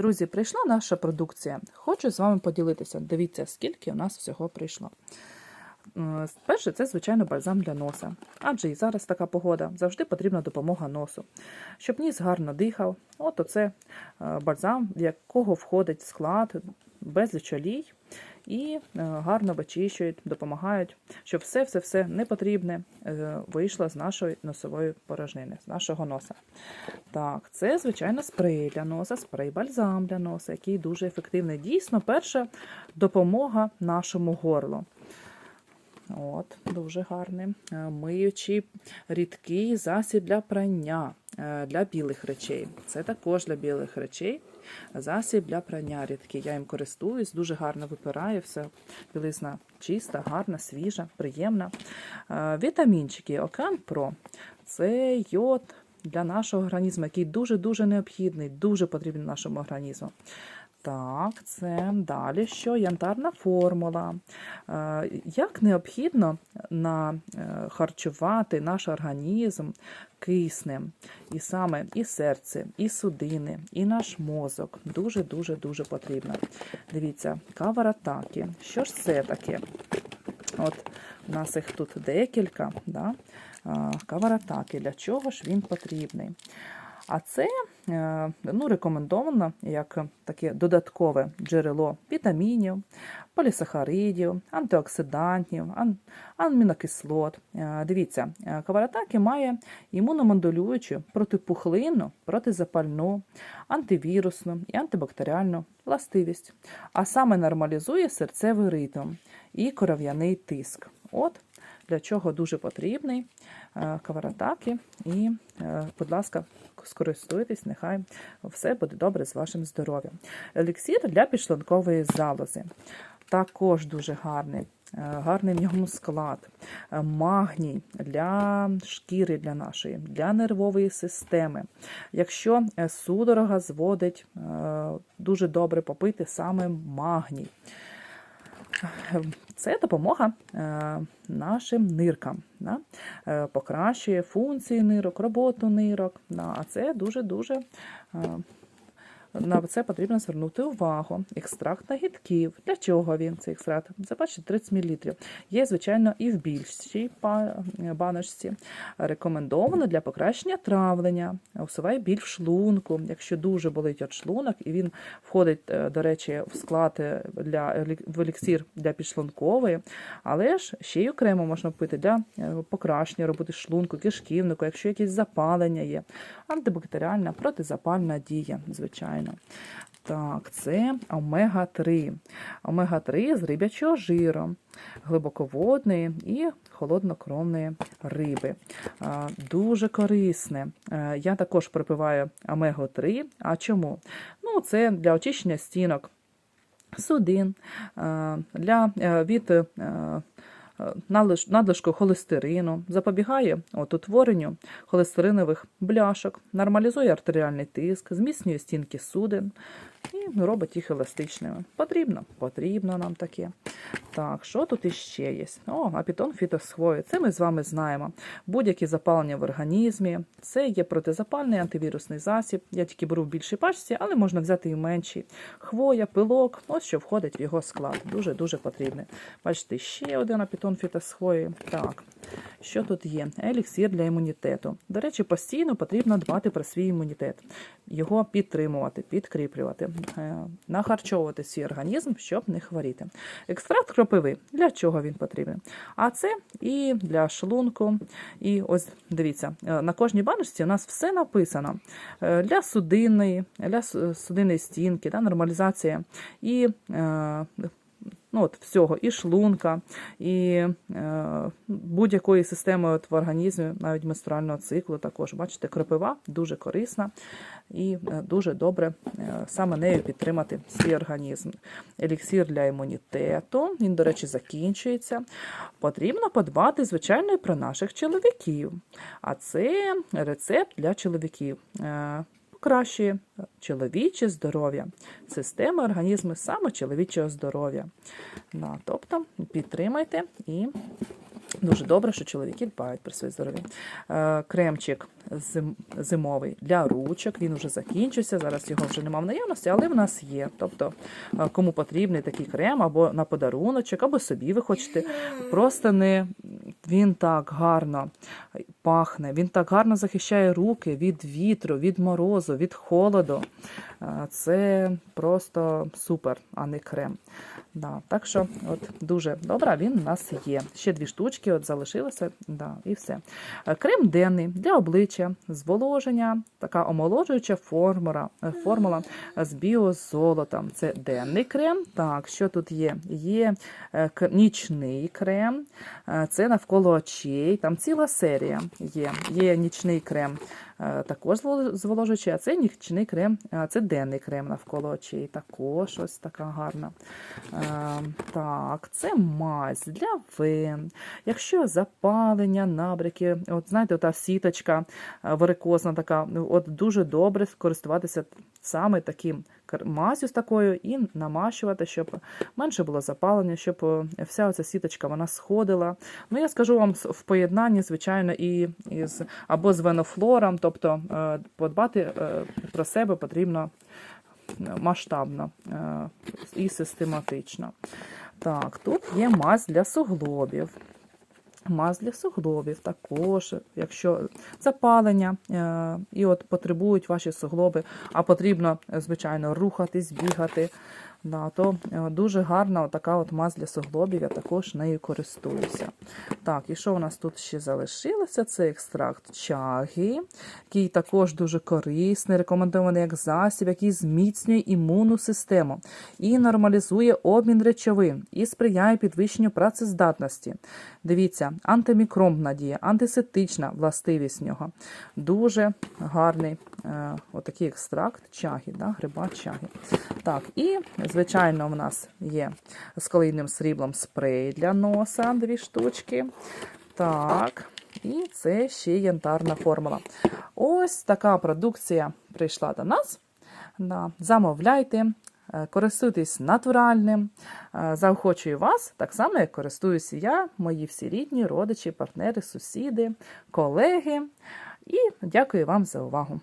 Друзі, прийшла наша продукція. Хочу з вами поділитися. Дивіться, скільки у нас всього прийшло. Перше, це, звичайно, бальзам для носа. Адже і зараз така погода, завжди потрібна допомога носу. Щоб ніс гарно дихав, от оце е, бальзам, в якого входить склад, безліч олій, і е, гарно вичищують, допомагають, щоб все-все-все непотрібне е, вийшло з нашої носової порожнини, з нашого носа. Так, це, звичайно, спрей для носа, спрей-бальзам для носа, який дуже ефективний. Дійсно, перша допомога нашому горлу. От, дуже гарний. Е, Миючий рідкий засіб для прання для білих речей. Це також для білих речей. Засіб для прання рідкий. Я їм користуюсь, дуже гарно випирає все. Білизна чиста, гарна, свіжа, приємна. Е, Вітамінчики Океан Про. Це йод для нашого організму, який дуже-дуже необхідний, дуже потрібен нашому організму. Так, це далі що? Янтарна формула. Е, Як необхідно на, е, харчувати наш організм киснем, і саме і серце, і судини, і наш мозок. Дуже-дуже дуже потрібно. Дивіться, каваратаки. Що ж це таке? От у нас їх тут декілька. Каваратаки. Для чого ж він потрібний? А це е, ну, рекомендовано як таке додаткове джерело вітамінів, полісахаридів, антиоксидантів, амінокислот. Е, Дивіться, е, каваратаки має імуномодулюючу, протипухлинну, протизапальну, антивірусну і антибактеріальну властивість, а саме нормалізує серцевий ритм і кров'яний тиск. От для чого дуже потрібний е, каваратаки. І, е, будь ласка, скористуйтесь, нехай все буде добре з вашим здоров'ям. Еліксір для підшлункової залози. Також дуже гарний. е, Гарний в ньому склад, магній для шкіри для нашої, для нервової системи. Якщо судорога зводить, дуже добре попити саме магній. Це допомога е, нашим ниркам, е, покращує функції нирок, роботу нирок. А це дуже-дуже е, на це потрібно звернути увагу. Екстракт нагідків. Для чого він цей екстракт? Це бачите, 30 мл. Є, звичайно, і в більшій баночці. Рекомендовано для покращення травлення, усуває біль в шлунку. Якщо дуже болить от шлунок, і він входить, е, до речі, в склад е, для в еліксир для підшлункової, але ж ще й окремо можна пити для е, покращення роботи шлунку, кишківнику, якщо якісь запалення є. Антибактеріальна протизапальна дія, звичайно. Так, це омега-3. Омега-3 з рибячого жиру, глибоководної і холоднокровної риби. Дуже корисне. Я також припиваю омегу-3. А чому? Ну, це для очищення стінок, судин, для, е, від е, надлишку холестерину, запобігає от, утворенню холестеринових бляшок, нормалізує артеріальний тиск, зміцнює стінки судин і робить їх еластичними. Потрібно? Потрібно нам таке. Так, що тут іще є? О, апітон фітосхвою. Це ми з вами знаємо. Будь-які запалення в організмі. Це є протизапальний антивірусний засіб. Я тільки беру в більшій пачці, але можна взяти і в меншій. Хвоя, пилок, ось що входить в його склад. Дуже-дуже потрібний. Бачите, ще один апітон фітосхвої. Так, що тут є? Еліксир для імунітету. До речі, постійно потрібно дбати про свій імунітет, його підтримувати, підкріплювати, нахарчовувати свій організм, щоб не хворіти. Екстракт кропиви. Для чого він потрібен? А це і для шлунку. І ось дивіться, е, на кожній баночці у нас все написано Е, для судинної, для судинної стінки, да, нормалізація і. е, Ну, от всього, і шлунка, і е, будь-якої системи от в організмі, навіть менструального циклу також. Бачите, кропива дуже корисна і е, дуже добре е, саме нею підтримати свій організм. Еліксир для імунітету, він, до речі, закінчується. Потрібно подбати, звичайно, і про наших чоловіків. А це рецепт для чоловіків. Покращує чоловіче здоров'я, система організму саме чоловічого здоров'я. Да, тобто підтримайте і Дуже добре, що чоловіки дбають про своє здоров'я. Е, Кремчик зимовий для ручок. Він вже закінчився. Зараз його вже немає в наявності, але в нас є. Тобто, е, кому потрібний такий крем, або на подаруночок, або собі ви хочете. Просто не він так гарно пахне, він так гарно захищає руки від вітру, від морозу, від холоду. Це просто супер, а не крем. Да, так що, от дуже добре, він у нас є. Ще дві штучки от залишилося, да, і все. Крем денний для обличчя, зволоження, така омолоджуюча формула, е, формула з біозолотом. Це денний крем. Так, що тут є? Є е, нічний крем, е, це навколо очей. Там ціла серія є. Є нічний крем. Е, Також звол- зволожуючий, а це нічний крем, е, це денний крем навколо очей. Також ось така гарна. Е, Так, це мазь для вен. Якщо запалення, набряки, от знаєте, ота сіточка варикозна така, от дуже добре користуватися саме таким мазю з такою і намащувати, щоб менше було запалення, щоб е, вся оця сіточка вона сходила. Ну, я скажу вам в поєднанні, звичайно, і із або з венофлором, тобто е, подбати е, про себе потрібно масштабно і систематично. Так, тут є мазь для суглобів. Мазь для суглобів також, якщо запалення е, і от потребують ваші суглоби, а потрібно, звичайно, рухатись, бігати, да, то е, дуже гарна така от мазь для суглобів, я також нею користуюся. Так, і що у нас тут ще залишилося? Це екстракт чаги, який також дуже корисний, рекомендований як засіб, який зміцнює імунну систему і нормалізує обмін речовин і сприяє підвищенню працездатності. Дивіться, антимікробна дія, антисептична властивість нього. Дуже гарний е, отакий екстракт чаги, да, гриба чаги. Так, і, звичайно, в нас є з калійним сріблом спрей для носа, дві штучки. Так, і це ще янтарна формула. Ось така продукція прийшла до нас. Замовляйте, е, користуйтесь натуральним. Е, Заохочую вас так само, як користуюся я, мої всі рідні, родичі, партнери, сусіди, колеги. І дякую вам за увагу.